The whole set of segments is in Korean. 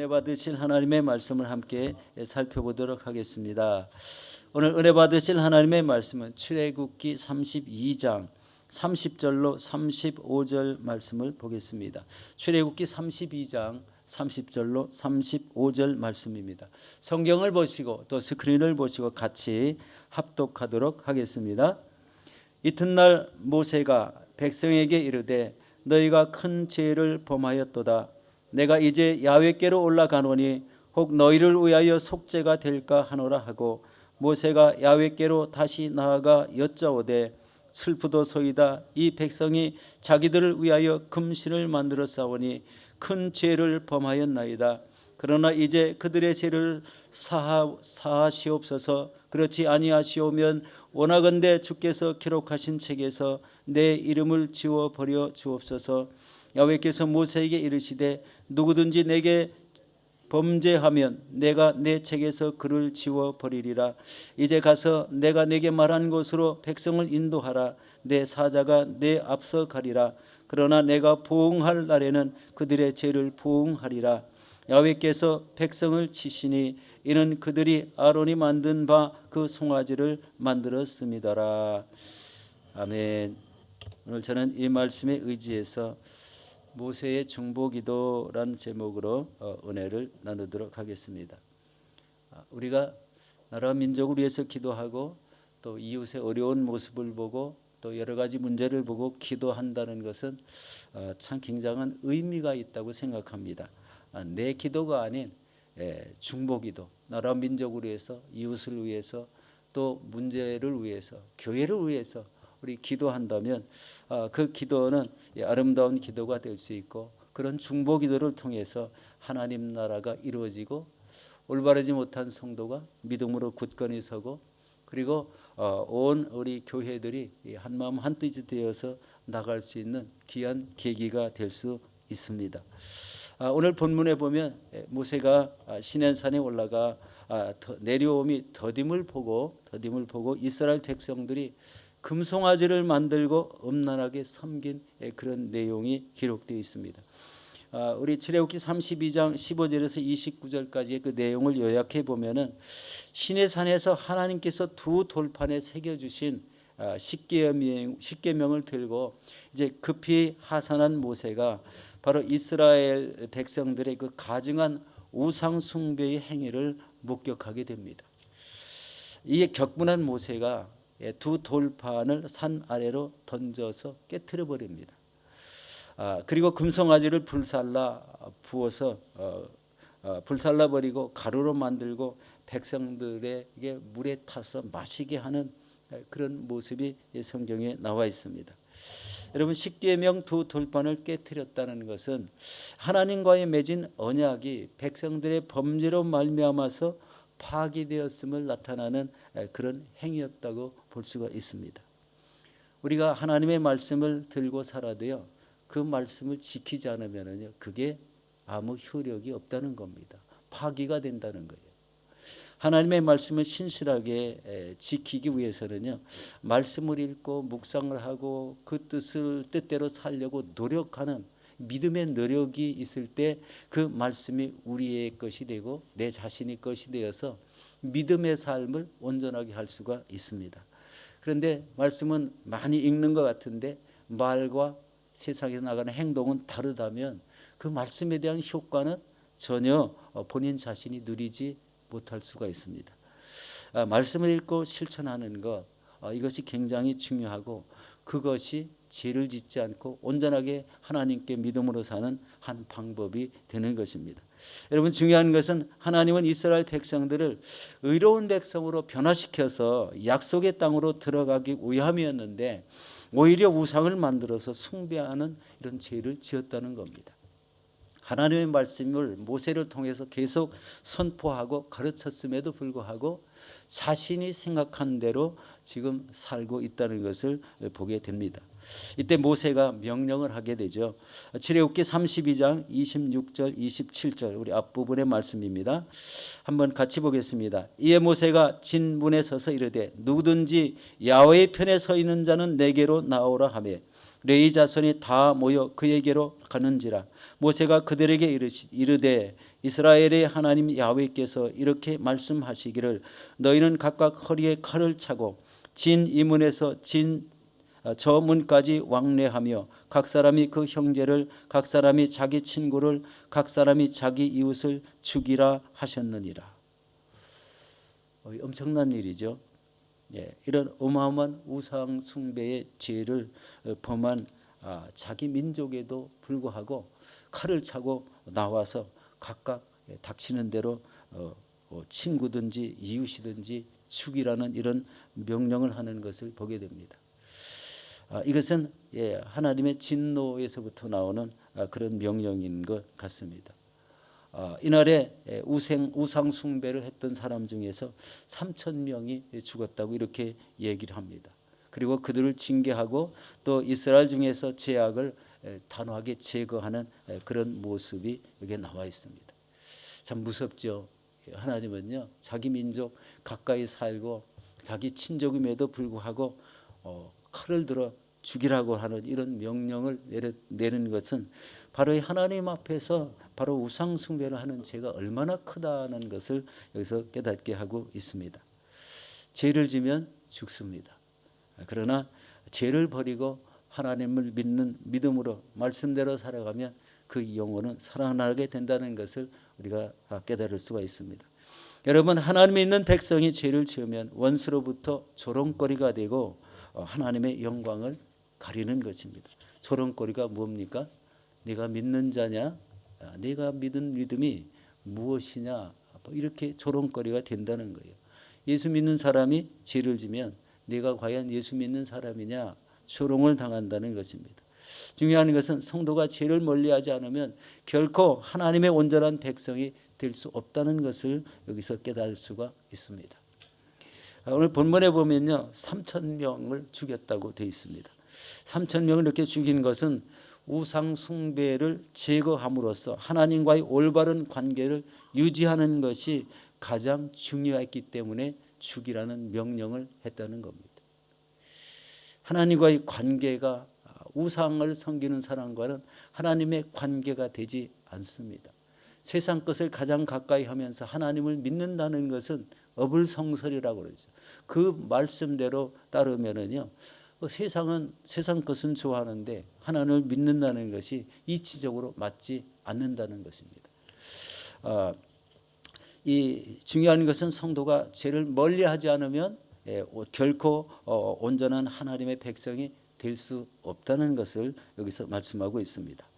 은혜 받으실 하나님의 말씀을 함께 살펴보도록 하겠습니다. 오늘 은혜 받으실 하나님의 말씀은 출애굽기 32장 30절로 35절 말씀을 보겠습니다. 출애굽기 32장 30절로 35절 말씀입니다. 성경을 보시고 또 스크린을 보시고 같이 합독하도록 하겠습니다. 이튿날 모세가 백성에게 이르되 너희가 큰 죄를 범하였도다 내가 이제 야훼께로 올라가노니 혹 너희를 위하여 속죄가 될까 하노라 하고 모세가 야훼께로 다시 나아가 여짜오되 슬프도소이다. 이 백성이 자기들을 위하여 금신을 만들어 싸우니 큰 죄를 범하였나이다. 그러나 이제 그들의 죄를 사하, 사하시옵소서. 그렇지 아니하시오면 원하건대 주께서 기록하신 책에서 내 이름을 지워 버려 주옵소서 야훼께서 모세에게 이르시되 누구든지 내게 범죄하면 내가 내 책에서 그를 지워 버리리라. 이제 가서 내가 내게 말한 곳으로 백성을 인도하라. 내 사자가 내 앞서 가리라. 그러나 내가 보응할 날에는 그들의 죄를 보응하리라. 야훼께서 백성을 치시니 이는 그들이 아론이 만든 바 그 송아지를 만들었음이더라. 아멘. 오늘 저는 이 말씀에 의지해서 모세의 중보기도라는 제목으로 어, 은혜를 나누도록 하겠습니다. 아, 우리가 나라 민족을 위해서 기도하고 또 이웃의 어려운 모습을 보고 또 여러 가지 문제를 보고 기도한다는 것은 어, 참 굉장한 의미가 있다고 생각합니다. 아, 내 기도가 아닌 예, 중보기도, 나라 민족을 위해서, 이웃을 위해서, 또 문제를 위해서, 교회를 위해서 우리 기도한다면 아, 그 기도는 아름다운 기도가 될 수 있고 그런 중보 기도를 통해서 하나님 나라가 이루어지고 올바르지 못한 성도가 믿음으로 굳건히 서고 그리고 어, 온 우리 교회들이 한 마음 한 뜻이 되어서 나갈 수 있는 귀한 계기가 될 수 있습니다. 아, 오늘 본문에 보면 모세가 아, 시낸산에 올라가 내려옴이 더딤을 보고 더딤을 보고 이스라엘 백성들이 금송아지를 만들고 음란하게 섬긴 그런 내용이 기록되어 있습니다. 아, 우리 출애굽기 32장 15절에서 29절까지의 그 내용을 요약해 보면은 신의 산에서 하나님께서 두 돌판에 새겨 주신 아, 십계명 십계명을 들고 이제 급히 하산한 모세가 바로 이스라엘 백성들의 그 가증한 우상 숭배의 행위를 목격하게 됩니다. 이에 격분한 모세가 예, 두 돌판을 산 아래로 던져서 깨뜨려 버립니다. 아, 그리고 금송아지를 불살라 부어서 어, 어, 불살라 버리고 가루로 만들고 백성들에게 물에 타서 마시게 하는 그런 모습이 성경에 나와 있습니다. 여러분 십계명 두 돌판을 깨뜨렸다는 것은 하나님과의 맺은 언약이 백성들의 범죄로 말미암아서 파기되었음을 나타나는 그런 행위였다고 볼 수가 있습니다. 우리가 하나님의 말씀을 들고 살아도요. 그 말씀을 지키지 않으면요. 그게 아무 효력이 없다는 겁니다. 파기가 된다는 거예요. 하나님의 말씀을 신실하게 지키기 위해서는요. 말씀을 읽고 묵상을 하고 그 뜻을 뜻대로 살려고 노력하는 믿음의 노력이 있을 때 그 말씀이 우리의 것이 되고 내 자신의 것이 되어서 믿음의 삶을 온전하게 할 수가 있습니다. 그런데 말씀은 많이 읽는 것 같은데 말과 세상에 나가는 행동은 다르다면 그 말씀에 대한 효과는 전혀 본인 자신이 누리지 못할 수가 있습니다. 아, 말씀을 읽고 실천하는 것 아, 이것이 굉장히 중요하고 그것이 죄를 짓지 않고 온전하게 하나님께 믿음으로 사는 한 방법이 되는 것입니다. 여러분 중요한 것은 하나님은 이스라엘 백성들을 의로운 백성으로 변화시켜서 약속의 땅으로 들어가기 위함이었는데 오히려 우상을 만들어서 숭배하는 이런 죄를 지었다는 겁니다. 하나님의 말씀을 모세를 통해서 계속 선포하고 가르쳤음에도 불구하고 자신이 생각한 대로 지금 살고 있다는 것을 보게 됩니다. 이때 모세가 명령을 하게 되죠. 출애굽기 32장 26절 27절 우리 앞부분의 말씀입니다. 한번 같이 보겠습니다. 이에 모세가 진문에 서서 이르되 누구든지 야훼의 편에 서 있는 자는 내게로 나오라 하며 레이 자손이 다 모여 그에게로 가는지라 모세가 그들에게 이르시, 이르되 이스라엘의 하나님 야훼께서 이렇게 말씀하시기를 너희는 각각 허리에 칼을 차고 진 이문에서 진 어, 저 문까지 왕래하며 각 사람이 그 형제를 각 사람이 자기 친구를 각 사람이 자기 이웃을 죽이라 하셨느니라. 어, 엄청난 일이죠. 예, 이런 어마어마한 우상 숭배의 죄를 어, 범한 아, 자기 민족에도 불구하고 칼을 차고 나와서 각각 예, 닥치는 대로 어, 어, 친구든지 이웃이든지 죽이라는 이런 명령을 하는 것을 보게 됩니다. 아, 이것은 예, 하나님의 진노에서부터 나오는 아, 그런 명령인 것 같습니다. 아, 이날에 예, 우생 우상 숭배를 했던 사람 중에서 3천 명이 죽었다고 이렇게 얘기를 합니다. 그리고 그들을 징계하고 또 이스라엘 중에서 죄악을 에, 단호하게 제거하는 에, 그런 모습이 여기에 나와 있습니다. 참 무섭죠. 하나님은요 자기 민족 가까이 살고 자기 친족임에도 불구하고 어, 칼을 들어 죽이라고 하는 이런 명령을 내려, 내는 것은 바로 이 하나님 앞에서 바로 우상 숭배를 하는 죄가 얼마나 크다는 것을 여기서 깨닫게 하고 있습니다. 죄를 지면 죽습니다. 그러나 죄를 버리고 하나님을 믿는 믿음으로 말씀대로 살아가면 그 영혼은 살아나게 된다는 것을 우리가 깨달을 수가 있습니다. 여러분 하나님이 있는 백성이 죄를 지으면 원수로부터 조롱거리가 되고 어, 하나님의 영광을 가리는 것입니다. 조롱거리가 뭡니까? 네가 믿는 자냐? 아, 네가 믿은 믿음이 무엇이냐? 뭐 이렇게 조롱거리가 된다는 거예요. 예수 믿는 사람이 죄를 지면 네가 과연 예수 믿는 사람이냐? 조롱을 당한다는 것입니다. 중요한 것은 성도가 죄를 멀리하지 않으면 결코 하나님의 온전한 백성이 될 수 없다는 것을 여기서 깨달을 수가 있습니다. 아, 오늘 본문에 보면요, 3천 명을 죽였다고 되어 있습니다. 3천 명을 이렇게 죽인 것은 우상 숭배를 제거함으로써 하나님과의 올바른 관계를 유지하는 것이 가장 중요했기 때문에 죽이라는 명령을 했다는 겁니다. 하나님과의 관계가 우상을 섬기는 사람과는 하나님의 관계가 되지 않습니다. 세상 것을 가장 가까이 하면서 하나님을 믿는다는 것은 어불성설이라고 그러죠. 그 말씀대로 따르면은요. 어, 세상은 세상 것은 좋아하는데 하나님을 믿는다는 것이 이치적으로 맞지 않는다는 것입니다. 어, 이 중요한 것은 성도가 죄를 멀리하지 않으면 예, 결코 어, 온전한 하나님의 백성이 될 수 없다는 것을 여기서 말씀하고 있습니다.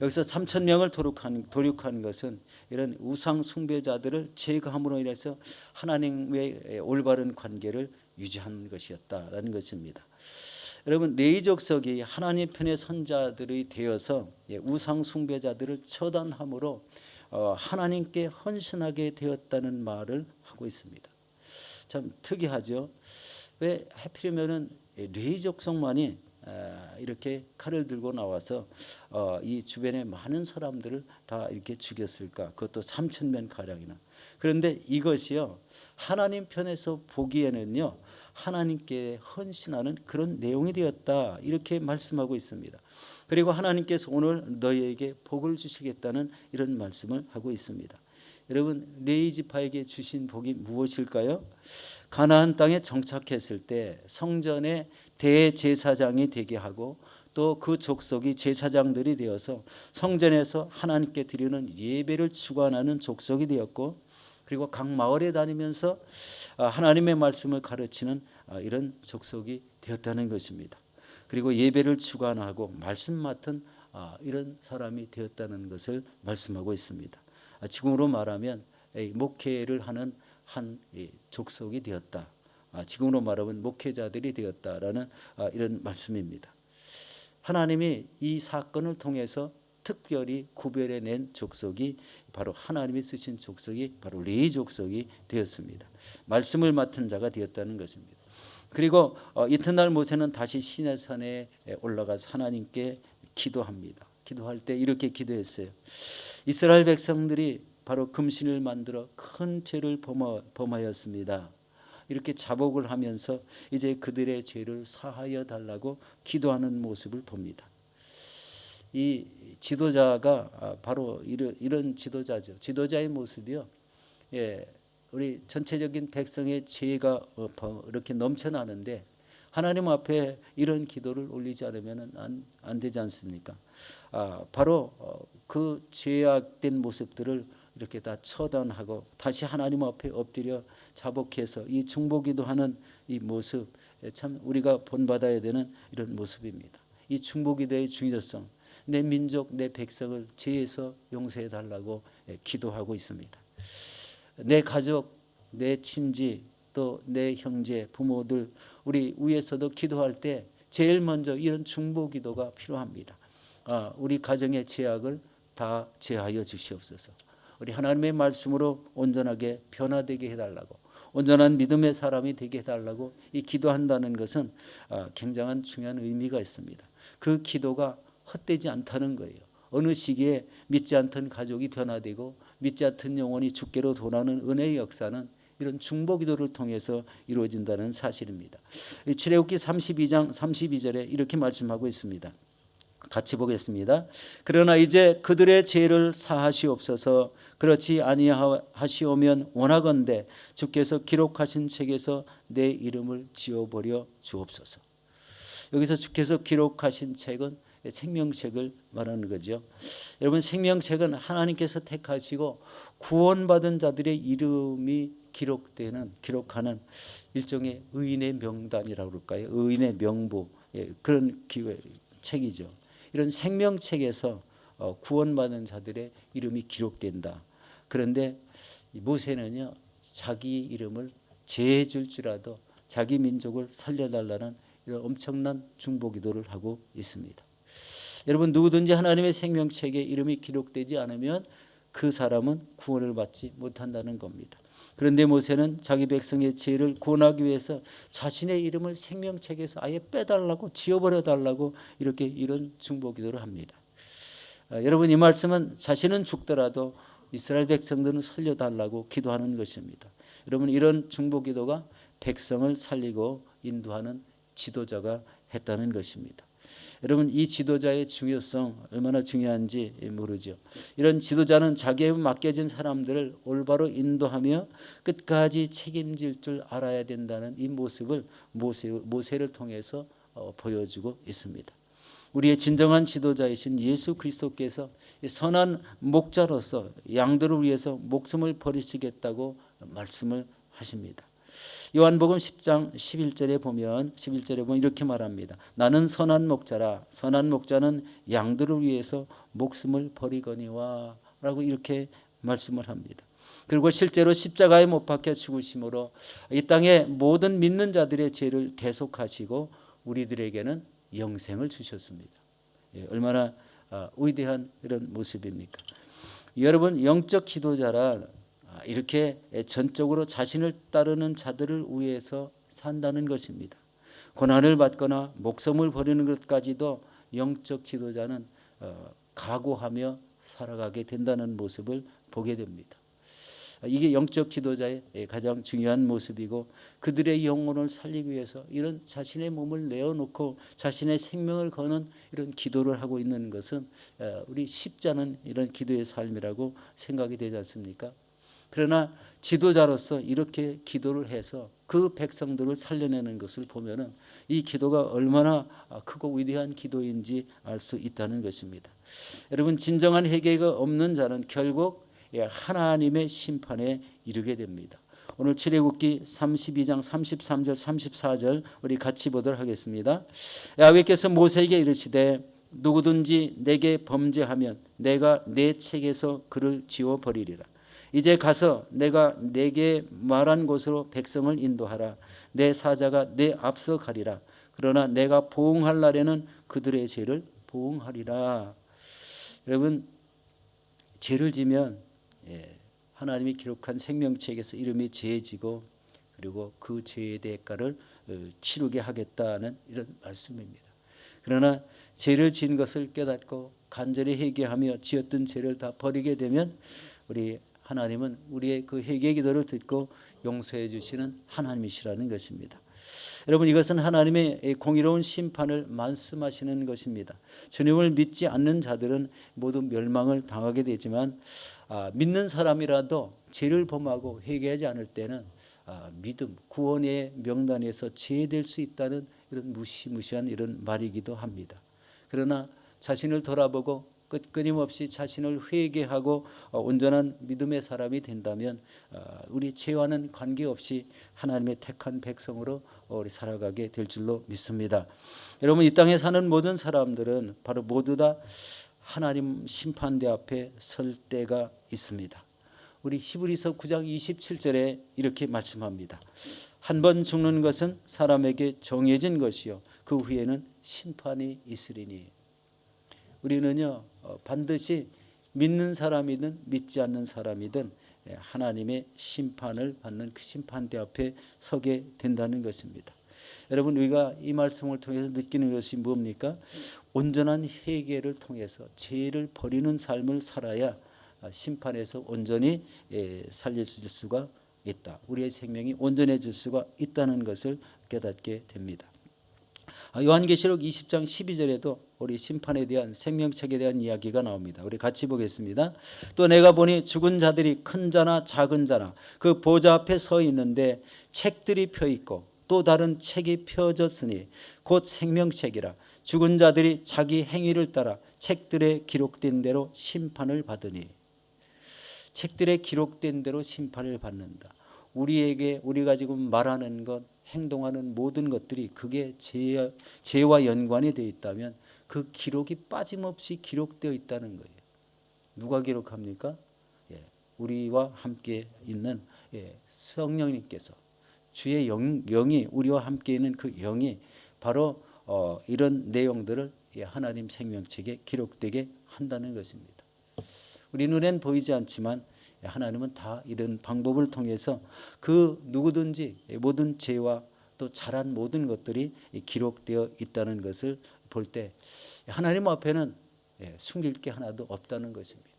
여기서 3천 명을 도륙한, 도륙한 것은 이런 우상 숭배자들을 제거함으로 인해서 하나님의 올바른 관계를 유지한 것이었다라는 것입니다. 여러분 레이족석이 하나님 편의 선자들이 되어서 예, 우상 숭배자들을 처단함으로 어, 하나님께 헌신하게 되었다는 말을 하고 있습니다. 참 특이하죠. 왜 하필이면은 레이족성만이 이렇게 칼을 들고 나와서 어, 이 주변의 많은 사람들을 다 이렇게 죽였을까? 그것도 3천 명 가량이나. 그런데 이것이요 하나님 편에서 보기에는요 하나님께 헌신하는 그런 내용이 되었다 이렇게 말씀하고 있습니다. 그리고 하나님께서 오늘 너희에게 복을 주시겠다는 이런 말씀을 하고 있습니다. 여러분 네이 지파에게 주신 복이 무엇일까요? 가나안 땅에 정착했을 때 성전의 대제사장이 되게 하고 또 그 족속이 제사장들이 되어서 성전에서 하나님께 드리는 예배를 주관하는 족속이 되었고 그리고 각 마을에 다니면서 아, 하나님의 말씀을 가르치는 아, 이런 족속이 되었다는 것입니다. 그리고 예배를 주관하고 말씀 맡은 아, 이런 사람이 되었다는 것을 말씀하고 있습니다. 지금으로 말하면 목회를 하는 한 족속이 되었다. 지금으로 말하면 목회자들이 되었다라는 이런 말씀입니다. 하나님이 이 사건을 통해서 특별히 구별해낸 족속이 바로 하나님이 쓰신 족속이 바로 레이 족속이 되었습니다. 말씀을 맡은 자가 되었다는 것입니다. 그리고 어, 이튿날 모세는 다시 시내산에 올라가서 하나님께 기도합니다. 기도할 때 이렇게 기도했어요. 이스라엘 백성들이 바로 금신을 만들어 큰 죄를 범하였습니다. 이렇게 자복을 하면서 이제 그들의 죄를 사하여 달라고 기도하는 모습을 봅니다. 이 지도자가 아, 바로 이런, 지도자죠. 지도자의 모습이요. 예, 우리 전체적인 백성의 죄가 어, 버- 이렇게 넘쳐나는데 하나님 앞에 이런 기도를 올리지 않으면 안, 안 되지 않습니까? 아, 바로 어, 그 죄악된 모습들을 이렇게 다 처단하고 다시 하나님 앞에 엎드려 자복해서 이 중보기도하는 이 모습 예, 참 우리가 본받아야 되는 이런 모습입니다. 이 중보기도의 중요성, 내 민족, 내 백성을 죄에서 용서해 달라고 예, 기도하고 있습니다. 내 가족, 내 친지, 또 내 형제, 부모들 우리 위에서도 기도할 때 제일 먼저 이런 중보기도가 필요합니다. 아, 우리 가정의 죄악을 다 제하여 주시옵소서. 우리 하나님의 말씀으로 온전하게 변화되게 해달라고 온전한 믿음의 사람이 되게 해달라고 이 기도한다는 것은 아, 굉장한 중요한 의미가 있습니다. 그 기도가 헛되지 않다는 거예요. 어느 시기에 믿지 않던 가족이 변화되고 믿지 않던 영혼이 주께로 돌아오는 은혜의 역사는 이런 중보기도를 통해서 이루어진다는 사실입니다. 이 출애굽기 32장 32절에 이렇게 말씀하고 있습니다. 같이 보겠습니다. 그러나 이제 그들의 죄를 사하시옵소서. 그렇지 아니하시오면 원하건대 주께서 기록하신 책에서 내 이름을 지워버려 주옵소서. 여기서 주께서 기록하신 책은 생명책을 말하는 거죠. 여러분 생명책은 하나님께서 택하시고 구원받은 자들의 이름이 기록되는 기록하는 일종의 의인의 명단이라고 그럴까요? 의인의 명부 예, 그런 기회, 책이죠. 이런 생명책에서 어, 구원받은 자들의 이름이 기록된다. 그런데 이 모세는요 자기 이름을 제해줄지라도 자기 민족을 살려달라는 이런 엄청난 중보기도를 하고 있습니다. 여러분 누구든지 하나님의 생명책에 이름이 기록되지 않으면 그 사람은 구원을 받지 못한다는 겁니다. 그런데 모세는 자기 백성의 죄를 구원하기 위해서 자신의 이름을 생명책에서 아예 빼달라고 지워버려 달라고 이렇게 이런 중보기도를 합니다. 아, 여러분 이 말씀은 자신은 죽더라도 이스라엘 백성들은 살려달라고 기도하는 것입니다. 여러분 이런 중보기도가 백성을 살리고 인도하는 지도자가 했다는 것입니다. 여러분 이 지도자의 중요성 얼마나 중요한지 모르죠. 이런 지도자는 자기에 맡겨진 사람들을 올바로 인도하며 끝까지 책임질 줄 알아야 된다는 이 모습을 모세, 모세를 통해서 어, 보여주고 있습니다. 우리의 진정한 지도자이신 예수 그리스도께서 이 선한 목자로서 양들을 위해서 목숨을 버리시겠다고 말씀을 하십니다. 요한복음 10장 11절에 보면 11절에 보면 이렇게 말합니다. 나는 선한 목자라 선한 목자는 양들을 위해서 목숨을 버리거니와라고 이렇게 말씀을 합니다. 그리고 실제로 십자가에 못 박혀 죽으심으로 이 땅의 모든 믿는 자들의 죄를 대속하시고 우리들에게는 영생을 주셨습니다. 예, 얼마나 아, 위대한 이런 모습입니까? 여러분 영적 지도자란 아, 이렇게 전적으로 자신을 따르는 자들을 위해서 산다는 것입니다. 고난을 받거나 목숨을 버리는 것까지도 영적 지도자는 어, 각오하며 살아가게 된다는 모습을 보게 됩니다. 아, 이게 영적 지도자의 가장 중요한 모습이고 그들의 영혼을 살리기 위해서 이런 자신의 몸을 내어놓고 자신의 생명을 거는 이런 기도를 하고 있는 것은 어, 우리 쉽지 않은 이런 기도의 삶이라고 생각이 되지 않습니까? 그러나 지도자로서 이렇게 기도를 해서 그 백성들을 살려내는 것을 보면은 이 기도가 얼마나 크고 위대한 기도인지 알 수 있다는 것입니다. 여러분 진정한 회개가 없는 자는 결국 예, 하나님의 심판에 이르게 됩니다. 오늘 출애굽기 32장 33절 34절 우리 같이 보도록 하겠습니다. 야훼께서 모세에게 이르시되 누구든지 내게 범죄하면 내가 내 책에서 그를 지워 버리리라. 이제 가서 내가 내게 말한 곳으로 백성을 인도하라. 내 사자가 내 앞서 가리라. 그러나 내가 보응할 날에는 그들의 죄를 보응하리라. 여러분 죄를 지면 예, 하나님이 기록한 생명책에서 이름이 죄지고 그리고 그 죄의 대가를 어, 치르게 하겠다는 이런 말씀입니다. 그러나 죄를 지은 것을 깨닫고 간절히 회개하며 지었던 죄를 다 버리게 되면 우리 하나님은 우리의 그 회개 기도를 듣고 용서해 주시는 하나님이시라는 것입니다. 여러분 이것은 하나님의 이 공의로운 심판을 말씀하시는 것입니다. 주님을 믿지 않는 자들은 모두 멸망을 당하게 되지만 아, 믿는 사람이라도 죄를 범하고 회개하지 않을 때는 아, 믿음 구원의 명단에서 제외될 수 있다는 이런 무시무시한 이런 말이기도 합니다. 그러나 자신을 돌아보고 끝 끊임없이 자신을 회개하고 어, 온전한 믿음의 사람이 된다면 어, 우리 죄와는 관계없이 하나님의 택한 백성으로 어, 우리 살아가게 될 줄로 믿습니다. 여러분 이 땅에 사는 모든 사람들은 바로 모두 다 하나님 심판대 앞에 설 때가 있습니다. 우리 히브리서 9장 27절에 이렇게 말씀합니다. 한 번 죽는 것은 사람에게 정해진 것이요 그 후에는 심판이 있으리니 우리는요 어, 반드시 믿는 사람이든 믿지 않는 사람이든 예, 하나님의 심판을 받는 그 심판대 앞에 서게 된다는 것입니다. 여러분 우리가 이 말씀을 통해서 느끼는 것이 뭡니까? 온전한 회개를 통해서 죄를 버리는 삶을 살아야 아, 심판에서 온전히 예, 살려질 수가 있다. 우리의 생명이 온전해질 수가 있다는 것을 깨닫게 됩니다. 아, 요한계시록 20장 12절에도 우리 심판에 대한 생명책에 대한 이야기가 나옵니다. 우리 같이 보겠습니다. 또 내가 보니 죽은 자들이 큰 자나 작은 자나 그 보좌 앞에 서 있는데 책들이 펴 있고 또 다른 책이 펴졌으니 곧 생명책이라 죽은 자들이 자기 행위를 따라 책들에 기록된 대로 심판을 받으니 책들에 기록된 대로 심판을 받는다. 우리에게 우리가 지금 말하는 것, 행동하는 모든 것들이 그게 죄, 죄와 연관이 되어 있다면 그 기록이 빠짐없이 기록되어 있다는 거예요. 누가 기록합니까? 예, 우리와 함께 있는 예, 성령님께서 주의 영, 영이 우리와 함께 있는 그 영이 바로 어, 이런 내용들을 예, 하나님 생명책에 기록되게 한다는 것입니다. 우리 눈엔 보이지 않지만 하나님은 다 이런 방법을 통해서 그 누구든지 모든 죄와 또 잘한 모든 것들이 기록되어 있다는 것을 볼 때 하나님 앞에는 예, 숨길 게 하나도 없다는 것입니다.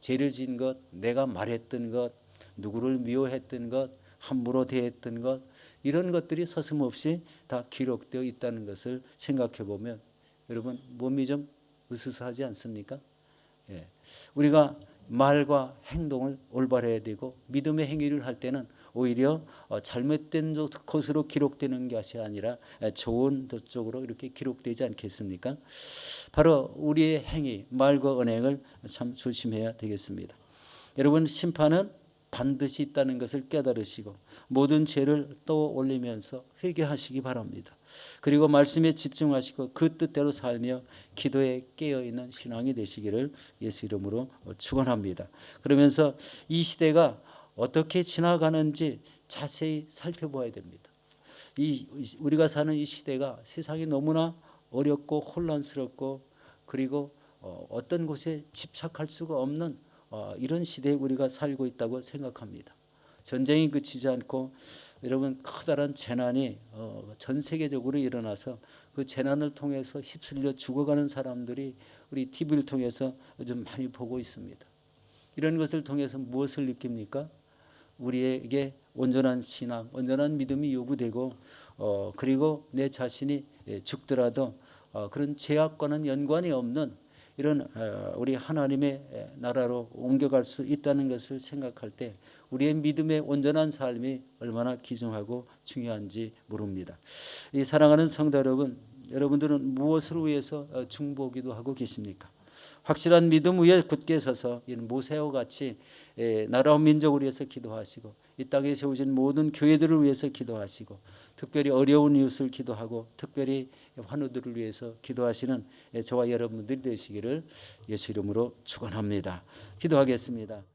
죄를 지은 것, 내가 말했던 것, 누구를 미워했던 것, 함부로 대했던 것 이런 것들이 서슴없이 다 기록되어 있다는 것을 생각해 보면 여러분 몸이 좀 으스스하지 않습니까? 예. 우리가 말과 행동을 올바르야 되고 믿음의 행위를 할 때는 오히려 어, 잘못된 것으로 기록되는 것이 아니라 좋은 쪽으로 이렇게 기록되지 않겠습니까? 바로 우리의 행위, 말과 언행을 참 조심해야 되겠습니다. 여러분 심판은 반드시 있다는 것을 깨달으시고 모든 죄를 떠올리면서 회개하시기 바랍니다. 그리고 말씀에 집중하시고 그 뜻대로 살며 기도에 깨어 있는 신앙이 되시기를 예수 이름으로 축원합니다. 그러면서 이 시대가 어떻게 지나가는지 자세히 살펴봐야 됩니다. 이 우리가 사는 이 시대가 세상이 너무나 어렵고 혼란스럽고 그리고 어, 어떤 곳에 집착할 수가 없는 어, 이런 시대에 우리가 살고 있다고 생각합니다. 전쟁이 그치지 않고 여러분 커다란 재난이 어, 전 세계적으로 일어나서 그 재난을 통해서 휩쓸려 죽어가는 사람들이 우리 TV를 통해서 요즘 많이 보고 있습니다. 이런 것을 통해서 무엇을 느낍니까? 우리에게 온전한 신앙, 온전한 믿음이 요구되고 어, 그리고 내 자신이 예, 죽더라도 어, 그런 죄악과는 연관이 없는 이런 어, 우리 하나님의 나라로 옮겨갈 수 있다는 것을 생각할 때 우리의 믿음의 온전한 삶이 얼마나 귀중하고 중요한지 모릅니다. 이 사랑하는 성도 여러분, 여러분들은 무엇을 위해서 어, 중보기도 하고 계십니까? 확실한 믿음 위에 굳게 서서 모세와 같이 나라와 민족을 위해서 기도하시고 이 땅에 세우신 모든 교회들을 위해서 기도하시고 특별히 어려운 이웃을 기도하고 특별히 환우들을 위해서 기도하시는 저와 여러분들이 되시기를 예수 이름으로 축원합니다. 기도하겠습니다.